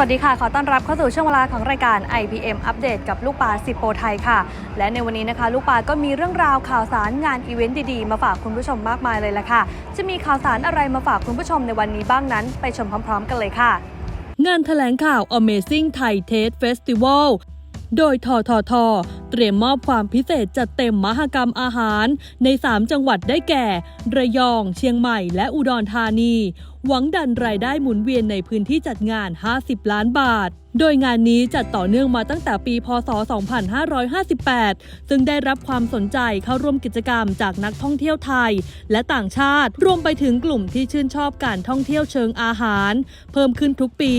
วัสดีค่ะ ขอต้อนรับเข้าสู่ช่วงเวลาของรายการ IPM อัปเดตกับลูกปลาสิโปไทยค่ะ และในวันนี้นะคะ ลูกปลาก็มีเรื่องราวข่าวสารงานอีเวนต์ดีๆ มาฝากคุณผู้ชมมากมายเลยละค่ะ จะมีข่าวสารอะไรมาฝากคุณผู้ชมในวันนี้บ้างนั้น ไปชมพร้อม ๆ กันเลยค่ะ งานแถลงข่าว Amazing Thai Taste Festival โดยททท เตรียมมอบความพิเศษจัดเต็มมหกรรมอาหาร ใน 3 จังหวัดได้แก่ ระยอง เชียงใหม่ และอุดรธานี หวังดันรายได้หมุนเวียนในพื้นที่จัดงาน 50 ล้านบาท โดยงานนี้จัดต่อเนื่องมาตั้งแต่ปี พศ 2558 ซึ่งได้รับความสนใจเข้าร่วมกิจกรรมจากนักท่องเที่ยวไทย และต่างชาติ รวมไปถึงกลุ่มที่ชื่นชอบการท่องเที่ยวเชิงอาหาร เพิ่มขึ้นทุกปี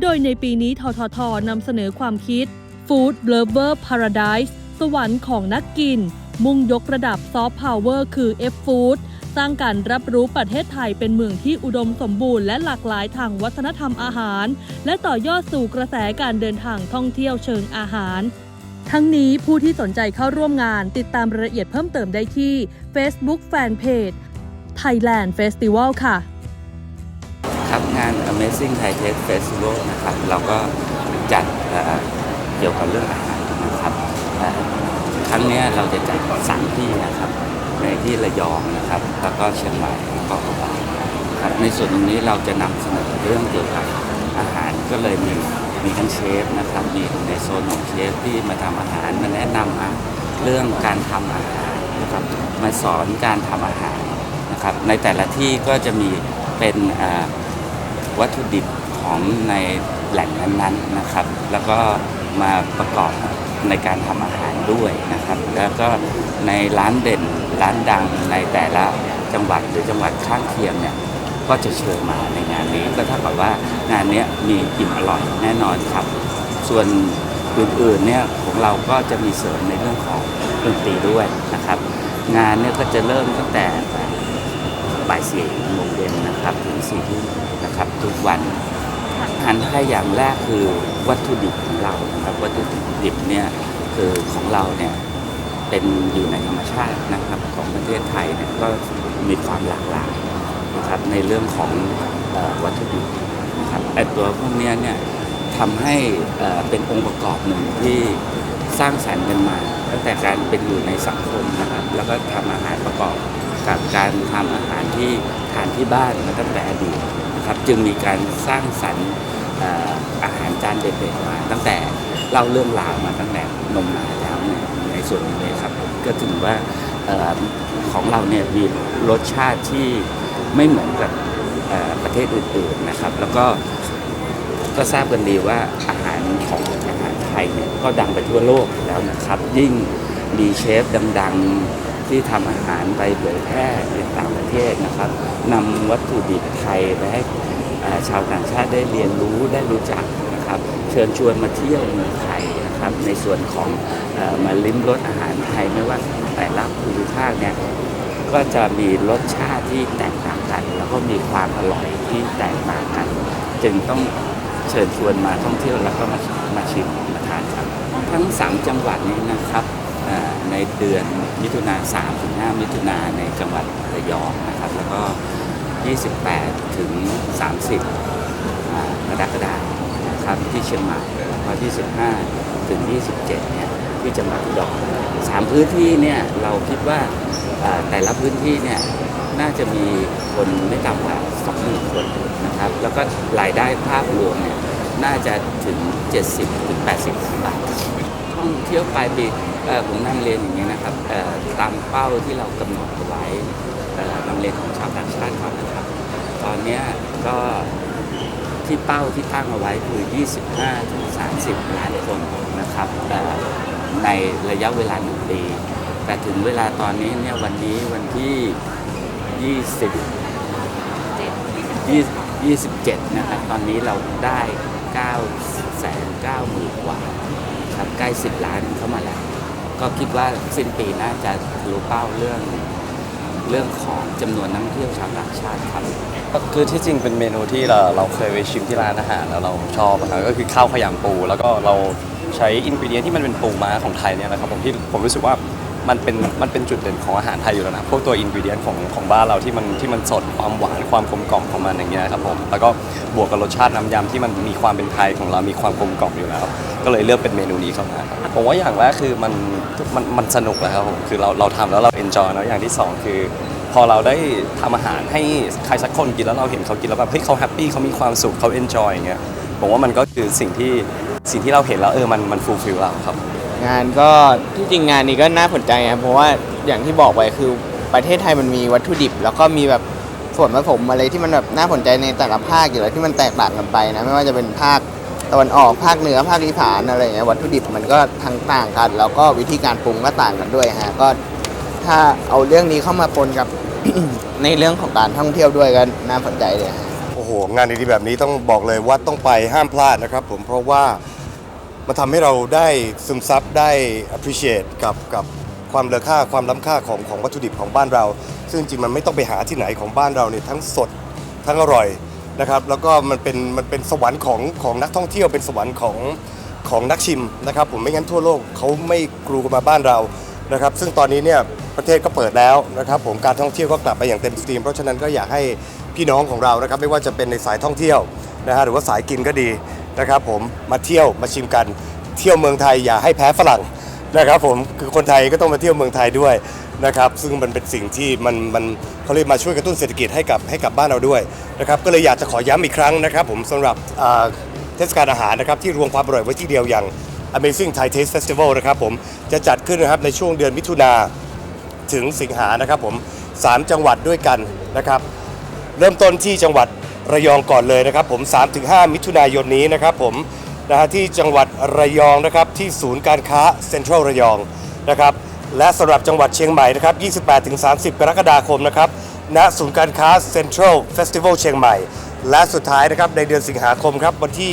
โดยในปีนี้ทททนำเสนอความคิด Food Lover Paradise สวรรค์ของนักกิน มุ่งยกระดับซอฟต์พาวเวอร์คือ F Food สร้างการรับรู้ประเทศไทยเป็นเมืองที่อุดมสมบูรณ์และหลากหลายทางวัฒนธรรมอาหาร และต่อยอดสู่กระแสการเดินทางท่องเที่ยวเชิงอาหาร ทั้งนี้ผู้ที่สนใจเข้าร่วมงานติดตามรายละเอียดเพิ่มเติมได้ที่ Facebook Fanpage Thailand Festival ค่ะ ครับงาน Amazing Thai Taste Festival นะครับ เราก็จัดเเกี่ยวกับเรื่องอาหารนะครับเอ่ครั้งนี้เราจะจัดสามที่นะครับ ในที่ระยองนะครับ แล้วก็เชียงใหม่แล้วก็อุบลครับในส่วนตรงนี้เราจะนำเสนอเรื่องเกี่ยวกับอาหารก็เลยมีมีทั้งเชฟนะครับมีในโซนของเชฟที่มาทำอาหารมาแนะนำเรื่องการทำอาหารนะครับมาสอนการทำอาหารนะครับในแต่ละที่ก็จะมีเป็นวัตถุดิบของในแหล่งนั้นๆนะครับ แล้วก็มาประกอบในการทำอาหารด้วยนะครับ แล้วก็ในร้านเด่น ร้านดังในแต่ละจังหวัดหรือจังหวัดข้างเคียงเนี่ยก็จะเชิญมาในงานนี้ก็เท่ากับว่างานนี้มีอิ่มอร่อยแน่นอนครับ ส่วนอื่นๆเนี่ยของเราก็จะมีเสริมในเรื่องของดนตรีด้วยนะครับ งานเนี่ยก็จะเริ่มตั้งแต่บ่ายสี่โมงเย็นนะครับถึงสี่ทุ่มนะครับทุกวันอันถ้าอย่างแรกคือวัตถุดิบของเรานะครับวัตถุดิบเนี่ยคือของเราเนี่ย เป็นอยู่ในธรรมชาตินะครับของประเทศไทยเนี่ยก็มีความหลากหลายนะครับในเรื่องของวัตถุดิบนะครับไอตัวพวกเนี้ยเนี่ยทำให้เป็นองค์ประกอบหนึ่งที่สร้างสรรค์กันมา ตั้งแต่การเป็นอยู่ในสังคมนะครับแล้วก็ทำอาหารประกอบกับการทำอาหารที่ทานที่บ้านมาตั้งแต่อดีตนะครับจึงมีการสร้างสรรค์เอ่ออาหารจานเด็ดๆมา ตั้งแต่เล่าเรื่องราวมาตั้งแต่นมนาน ส่วนนี้ครับก็ถือว่าออของเราเนี่ยมีรสชาติที่ไม่เหมือนกับประเทศอื่นๆนะครับ แล้วก็ก็ทราบกันดีว่าอาหารของอาหารไทยเนี่ยก็ดังไปทั่วโลกแล้วนะครับ ยิ่งมีเชฟดังๆที่ทำอาหารไปเผยแพร่ในต่างประเทศนะครับนำวัตถุดิบไทยไปให้ชาวต่างชาติได้เรียนรู้ได้รู้จักนะครับ เชิญชวนมาเที่ยวเมืองไทยนะครับ ในส่วนของ มาลิ้มรสอาหารไทยไม่ว่าแต่ละภูมิภาคเนี่ยก็จะมีรสชาติที่แตกต่างกัน แล้วก็มีความอร่อยที่แตกต่างกัน จึงต้องเชิญชวนมาท่องเที่ยวแล้วก็มามาชิมมาทานครับ ทั้ง 3 จังหวัดนี้นะครับในเดือนมิถุนา3ถึง5มิถุนาในจังหวัดระยองนะครับ แล้วก็ 28 ถึง 30กรกฎาคมนะครับที่เชียงใหม่แล้วก็25 ถึง 27เนี่ย ที่จังหวัดอุดรสามพื้นที่เนี่ยเราคิดว่าแต่ละพื้นที่เนี่ยน่าจะมีคนไม่ต่ำกว่า20,000คนนะครับ แล้วก็รายได้ภาพรวมเนี่ยน่าจะถึง 70ถึง80 บาทท่องเที่ยวปลายปีผมนั่งเรียนอย่างนี้นะครับตามเป้าที่เรากำหนดเอาไว้เอ่อนำเรียนของชาวต่างชาติเขานะครับ ตอนนี้ก็ ที่เป้าที่ตั้งเอาไว้คือ 25-30 ล้านคนนะครับในระยะเวลาหนึ่งปี แต่ถึงเวลาตอนนี้เนี่ยวันนี้วันที่ 20 27 นะครับ ตอนนี้เราได้9แสน9หมื่นกว่าครับใกล้ 10 ล้านเข้ามาแล้ว ก็คิดว่าสิ้นปีน่าจะทะลุเป้าเรื่องเรื่องของจำนวนนักท่องเที่ยวชาวต่างชาติครับ คือที่จริงเป็นเมนูที่เราเราเคยไปชิมที่ร้านอาหารแล้วเราชอบนะครับก็คือข้าวขยำปู แล้วก็เราใช้อินกิเดียนที่มันเป็นปูม้าของไทยเนี่ยนะครับผมที่ผมรู้สึกว่ามันเป็นมันเป็นจุดเด่นของอาหารไทยอยู่แล้วนะพวกตัวอินกิเดียนของของบ้านเราที่มันที่มันสดความหวานความกลมกล่อมของมันอย่างเงี้ยครับผมแล้วก็บวกกับรสชาติน้ำยำที่มันมีความเป็นไทยของเรามีความกลมกล่อมอยู่แล้ว ก็เลยเลือกเป็นเมนูนี้เข้ามาครับผมว่าอย่างแรกคือมันมันมันสนุกแหละครับผมคือเราเราทำแล้วเราเอนจอยแล้วอย่างที่สองคือ พอเราได้ทำอาหารให้ใครสักคนกินแล้วเราเห็นเขากินแล้วแบบเฮ้ยเขาแฮปปี้เขามีความสุขเขาเอนจอยอย่างเงี้ยผมว่ามันก็คือสิ่งที่สิ่งที่เราเห็นแล้วเออมันมันฟูลฟิลเราครับ งานก็ที่จริงงานนี้ก็น่าสนใจครับเพราะว่าอย่างที่บอกไปคือประเทศไทยมันมีวัตถุดิบ แล้วก็มีแบบส่วนผสมอะไรที่มันแบบน่าสนใจในแต่ละภาคอยู่แล้วที่มันแตกต่างกันไปนะไม่ว่าจะเป็นภาคตะวันออกภาคเหนือภาคอีสานอะไรเงี้ยวัตถุดิบมันก็ทั้งต่างกัน แล้วก็วิธีการปรุงก็ต่างกันด้วยฮะก็ ถ้าเอาเรื่องนี้เข้ามาปนกับ ในเรื่องของการท่องเที่ยวด้วยก็น่าสนใจเลยฮะ โอ้โห งานดีๆแบบนี้ต้องบอกเลยว่าต้องไปห้ามพลาดนะครับผมเพราะว่ามันทำให้เราได้ซึมซับได้ appreciate กับกับความเลอค่าความล้ำค่าของของวัตถุดิบของบ้านเรา ซึ่งจริงๆมันไม่ต้องไปหาที่ไหนของบ้านเราเนี่ยทั้งสดทั้งอร่อยนะครับแล้วก็มันเป็นมันเป็นสวรรค์ของของนักท่องเที่ยวเป็นสวรรค์ของของนักชิมนะครับผมไม่งั้นทั่วโลกเขาไม่กรูกันมาบ้านเรานะครับซึ่งตอนนี้เนี่ย ประเทศก็เปิดแล้วนะครับผมการท่องเที่ยวก็กลับไปอย่างเต็มสตรีม เพราะฉะนั้นก็อยากให้พี่น้องของเรานะครับไม่ว่าจะเป็นในสายท่องเที่ยวนะฮะหรือว่าสายกินก็ดีนะครับผมมาเที่ยวมาชิมกันเที่ยวเมืองไทยอย่าให้แพ้ฝรั่งนะครับผมคือคนไทยก็ต้องมาเที่ยวเมืองไทยด้วยนะครับซึ่งมันเป็นสิ่งที่มันมันเขาเรียกมาช่วยกระตุ้นเศรษฐกิจให้กับให้กับบ้านเราด้วยนะครับก็เลยอยากจะขอย้ำอีกครั้งนะครับผมสำหรับเทศกาลอาหารนะครับที่รวมความอร่อยไว้ที่เดียวอย่าง Amazing Thai Taste Festival นะครับผมจะจัดขึ้นนะครับในช่วงเดือนมิถุนา ถึงสิงหานะครับผมสามจังหวัดด้วยกันนะครับ เริ่มต้นที่จังหวัดระยองก่อนเลยนะครับผม 3-5 มิถุนายนนี้นะครับผมนะฮะที่จังหวัดระยองนะครับที่ศูนย์การค้าเซ็นทรัลระยองนะครับและสำหรับจังหวัดเชียงใหม่นะครับ 28-30 กรกฎาคมนะครับณศูนย์การค้าเซ็นทรัลเฟสติวัลเชียงใหม่ และสุดท้ายนะครับในเดือนสิงหาคมครับวันที่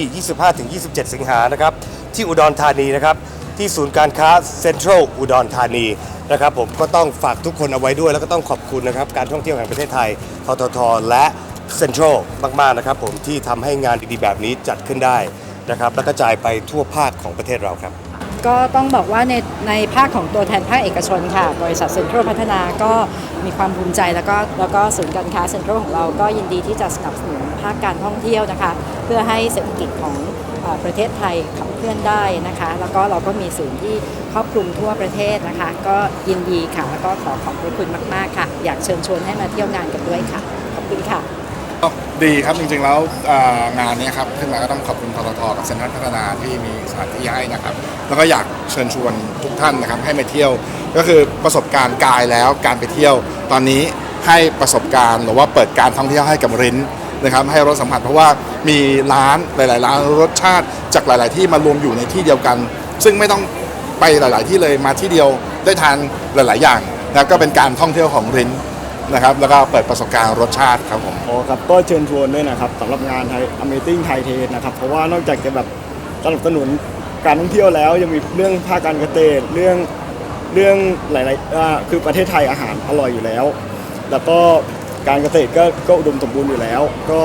25-27 สิงหานะครับที่อุดรธานีนะครับที่ศูนย์การค้าเซ็นทรัลอุดรธานี นะครับผมก็ต้องฝากทุกคนเอาไว้ด้วย แล้วก็ต้องขอบคุณนะครับการท่องเที่ยวแห่งประเทศไทยทททและเซ็นทรัลมากๆนะครับผมที่ทำให้งานดีๆแบบนี้จัดขึ้นได้นะครับและกระจายไปทั่วภาคของประเทศเราครับ ก็ต้องบอกว่าในในภาคของตัวแทนภาคเอกชนค่ะ บริษัทเซ็นทรัลพัฒนาก็มีความภูมิใจแล้วก็แล้วก็ศูนย์การค้าเซ็นทรัลของเราก็ยินดีที่จะสนับสนุนภาคการท่องเที่ยวนะคะ เพื่อให้เศรษฐกิจของ ประเทศไทยขับเคลื่อนได้นะคะ แล้วก็เราก็มีศูนย์ที่ครอบคลุมทั่วประเทศนะคะ ก็ยินดีค่ะ แล้วก็ขอขอบพระคุณมาก ๆ ค่ะ อยากเชิญชวนให้มาเที่ยวงานกันด้วยค่ะ ขอบคุณค่ะดีครับจริงๆแล้วงานนี้ครับขึ้นมาก็ต้องขอบคุณทททกับเซ็นทรัลพัฒนาที่มีสถานที่ให้นะครับ แล้วก็อยากเชิญชวนทุกท่านนะครับให้มาเที่ยว ก็คือประสบการณ์กายแล้วการไปเที่ยว ตอนนี้ให้ประสบการณ์หรือว่าเปิดการท่องเที่ยวให้กับริ้น นะครับให้รสสัมผัสเพราะว่ามีร้านหลาย ๆ ร้านรสชาติจากหลาย ๆ ที่มารวมอยู่ในที่เดียวกัน ซึ่งไม่ต้องไปหลาย ๆ ที่เลยมาที่เดียวได้ทานหลาย ๆ อย่างนะก็เป็นการท่องเที่ยวของรินนะครับแล้วก็เปิดประสบการณ์รสชาติครับผมอ๋อครับก็เชิญชวนด้วยนะครับสำหรับงานไทย Amazing Thai t a s t นะครับเพราะว่านอกจากจะแบบสนับสนุนการท่องเที่ยวแล้วยังมีเรื่องภาคการเกษตรเรื่องเรื่องหลายๆคือประเทศไทยอาหารอร่อยอยู่แล้ว แล้วก็ การเกษตรก็ก็อุดมสมบูรณ์อยู่แล้ว ก็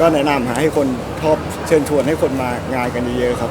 ก็แนะนำหาให้คนชอบเชิญชวนให้คนมางานกันเยอะๆครับ